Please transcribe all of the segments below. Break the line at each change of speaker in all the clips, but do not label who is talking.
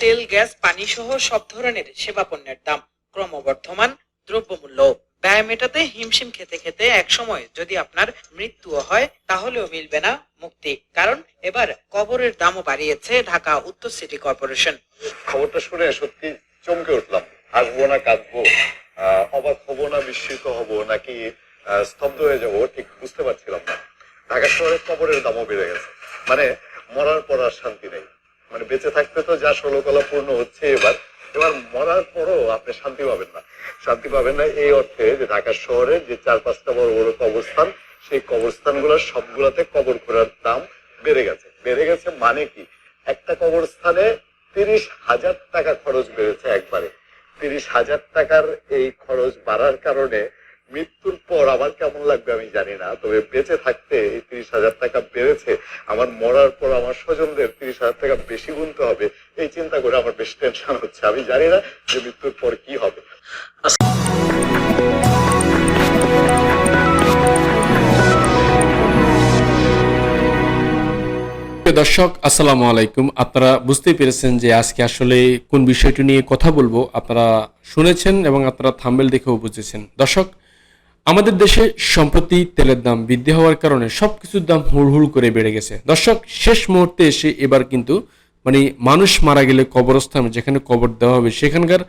তেল, গ্যাস, পানি সহ সব ধরনের সেবা পণ্যের দাম ক্রমবর্ধমান, দ্রব্যমূল্য ব্যয় মেটাতে হিমশিম খেতে খেতে একসময় যদি আপনার মৃত্যুও হয়, তাহলেও মিলবে না মুক্তি। কারণ এবার কবরের দামও বাড়িয়েছে ঢাকা উত্তর সিটি কর্পোরেশন।
খবরটা শুনে সত্যি চমকে উঠলাম। হাসবো না কাঁদবো? অবাক হব না বিস্মিত হব? নাকি স্তব্ধ হয়ে যাব? ঠিক বুঝতে পারছিলাম না। ঢাকা শহরে কবরের দামও বেড়ে গেছে। মানে মরার পর আর শান্তি নেই। মানে বেঁচে থাকতে তো যা ষোলকলা পূর্ণ হচ্ছে এবার এবার মরার পরও আপনি শান্তি পাবেন না। শান্তি পাবেন না এই অর্থে যে ঢাকা শহরে যে চার পাঁচটা বড় বড় কবরস্থান, সেই কবরস্থানগুলোর সবগুলাতে কবর খোঁড়ার দাম বেড়ে গেছে। বেড়ে গেছে মানে কি? একটা কবরস্থানে তিরিশ হাজার টাকা খরচ বেড়েছে একবারে। তিরিশ হাজার টাকার এই খরচ বাড়ার কারণে মৃত্যুর পর আমার কেমন লাগবে আমি জানি না, তবে বেঁচে থাকতে এই তিরিশ হাজার টাকা বেড়েছে, আমার মরার পর আমার স্বজনদের তিরিশ হাজার টাকা বেশি গুনতে হবে, এই চিন্তা করে আমার বেশ টেনশন হচ্ছে, আমি জানি না যে মৃত্যুর পর কি হবে।
দর্শক, আসসালামু আলাইকুম। আপনারা বুঝতেই পেরেছেন যে আজকে আসলে কোন বিষয়টি নিয়ে কথা বলব। আপনারা শুনেছেন এবং আপনারা থাম্বেল দেখেও বুঝেছেন। দর্শক আমাদের দেশে সম্প্রতি তেলের দাম বৃদ্ধি হওয়ার কারণে সব কিছুর দাম হুড় হুড় করে বেড়ে গেছে। দর্শক, শেষ মুহূর্তে এসে এবার কিন্তু মানে মানুষ মারা গেলে কবরস্থান, যেখানে কবর দেওয়া হবে, সেখানকার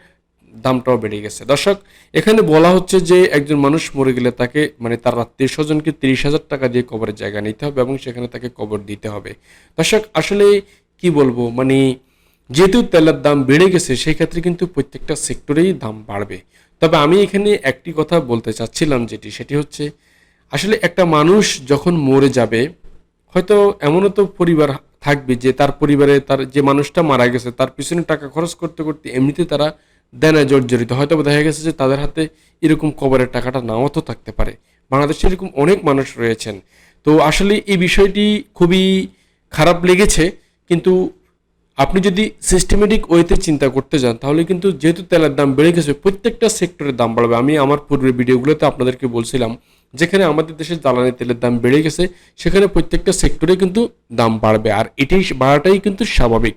দামটাও বেড়ে গেছে। দর্শক, এখানে বলা হচ্ছে যে একজন মানুষ মরে গেলে তাকে মানে তার আত্মীয় স্বজনকে তিরিশ হাজার টাকা দিয়ে কবরের জায়গা নিতে হবে এবং সেখানে তাকে কবর দিতে হবে। দর্শক, আসলে কি বলব মানে যেহেতু তেলের দাম বেড়ে গেছে, সেই ক্ষেত্রে কিন্তু প্রত্যেকটা সেক্টরেই দাম বাড়বে। তবে আমি এখানে একটি কথা বলতে চাচ্ছিলাম যেটি, সেটি হচ্ছে, আসলে একটা মানুষ যখন মরে যাবে, হয়তো এমনও তো পরিবার থাকবে যে তার পরিবারে তার যে মানুষটা মারা গেছে, তার পিছনে টাকা খরচ করতে করতে এমনিতে তারা দেনায় জর্জরিত। হয়তো দেখা গেছে যে তাদের হাতে এরকম কবরের টাকাটা নাও তো থাকতে পারে। বাংলাদেশে এরকম অনেক মানুষ রয়েছেন। তো আসলে এই বিষয়টি খুবই খারাপ লেগেছে, কিন্তু আপনি যদি সিস্টেমেটিক ওয়েতে চিন্তা করতে যান, তাহলে কিন্তু যেহেতু তেলের দাম বেড়ে গেছে, প্রত্যেকটা সেক্টরের দাম বাড়বে। আমি আমার পূর্বের ভিডিওগুলোতে আপনাদেরকে বলছিলাম, যেখানে আমাদের দেশে জ্বালানি তেলের দাম বেড়ে গেছে, সেখানে প্রত্যেকটা সেক্টরে কিন্তু দাম বাড়বে। আর এটাই বাড়াটাই কিন্তু স্বাভাবিক।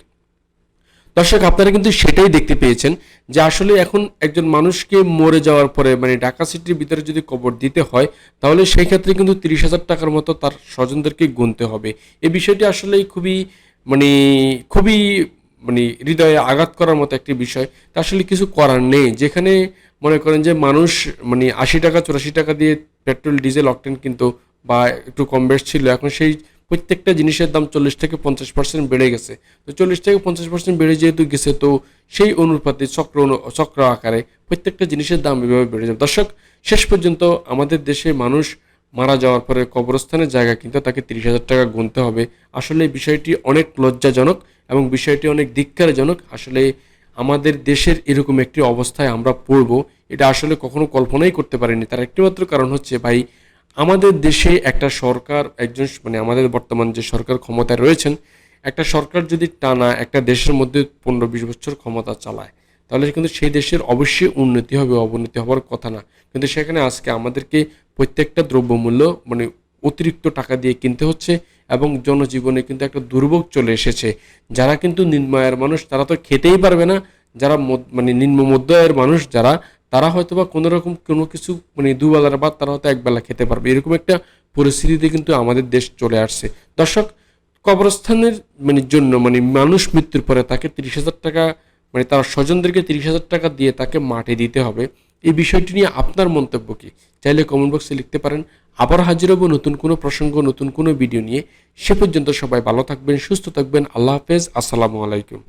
দর্শক, আপনারা কিন্তু সেটাই দেখতে পেয়েছেন যে আসলে এখন একজন মানুষকে মরে যাওয়ার পরে মানে ঢাকা সিটির ভিতরে যদি কবর দিতে হয়, তাহলে সেই ক্ষেত্রে কিন্তু তিরিশ হাজার টাকার মতো তার স্বজনদেরকে গুনতে হবে। এই বিষয়টি আসলে খুবই মানে খুবই মানে হৃদয়ে আঘাত করার মতো একটি বিষয়। তা আসলে কিছু করার নেই। যেখানে মনে করেন যে মানুষ মানে আশি টাকা, চুরাশি টাকা দিয়ে পেট্রোল, ডিজেল, অকটেন কিন্তু বা একটু কম বেশ ছিল। এখন সেই প্রত্যেকটা জিনিসের দাম চল্লিশ থেকে পঞ্চাশ পার্সেন্ট বেড়ে গেছে। তো চল্লিশ থেকে পঞ্চাশ পার্সেন্ট বেড়ে যেহেতু গেছে, তো সেই অনুপাতে চক্র চক্র আকারে প্রত্যেকটা জিনিসের দাম এভাবে বেড়ে যাবে। দর্শক, শেষ পর্যন্ত আমাদের দেশে মানুষ মারা যাওয়ার পরে কবরস্থানের জায়গা কিন্তু তাকে তিরিশ হাজার টাকা গুনতে হবে। আসলে বিষয়টি অনেক লজ্জাজনক এবং বিষয়টি অনেক ধিক্কারজনক। আসলে আমাদের দেশের এরকম একটি অবস্থায় আমরা পড়ব, এটা আসলে কখনো কল্পনাই করতে পারিনি। তার একটিমাত্র কারণ হচ্ছে, ভাই, আমাদের দেশে একটা সরকার, একজন মানে আমাদের বর্তমান যে সরকার ক্ষমতায় রয়েছেন, একটা সরকার যদি টানা একটা দেশের মধ্যে পনেরো বিশ বছর ক্ষমতা চালায় তাহলে কিন্তু সেই দেশের অবশ্যই উন্নতি হবে, অবনতি হওয়ার কথা না। কিন্তু সেখানে আজকে আমাদেরকে প্রত্যেকটা দ্রব্যমূল্য মানে অতিরিক্ত টাকা দিয়ে কিনতে হচ্ছে এবং জনজীবনে কিন্তু একটা দুর্ভোগ চলে এসেছে। যারা কিন্তু নিম্নআয়ের মানুষ, তারা তো খেতেই পারবে না। যারা মানে নিম্ন মধ্য আয়ের মানুষ যারা, তারা হয়তো বা কোনো রকম কোনো কিছু মানে দুবেলার বাদ তারা হয়তো একবেলা খেতে পারবে। এরকম একটা পরিস্থিতিতে কিন্তু আমাদের দেশ চলে আসছে। দর্শক, কবরস্থানের মানে জন্য মানে মানুষ মৃত্যুর পরে তাকে তিরিশ হাজার টাকা মানে তার স্বজনদেরকে তিরিশ হাজার টাকা দিয়ে তাকে মাঠে দিতে হবে। এই বিষয়টি নিয়ে আপনার মন্তব্য কি? চাইলে কমেন্ট বক্সে লিখতে পারেন। আবার হাজির হব নতুন কোনো প্রসঙ্গ, নতুন কোনো ভিডিও নিয়ে। সে পর্যন্ত সবাই ভালো থাকবেন, সুস্থ থাকবেন। আল্লাহ হাফেজ। আসসালামু আলাইকুম।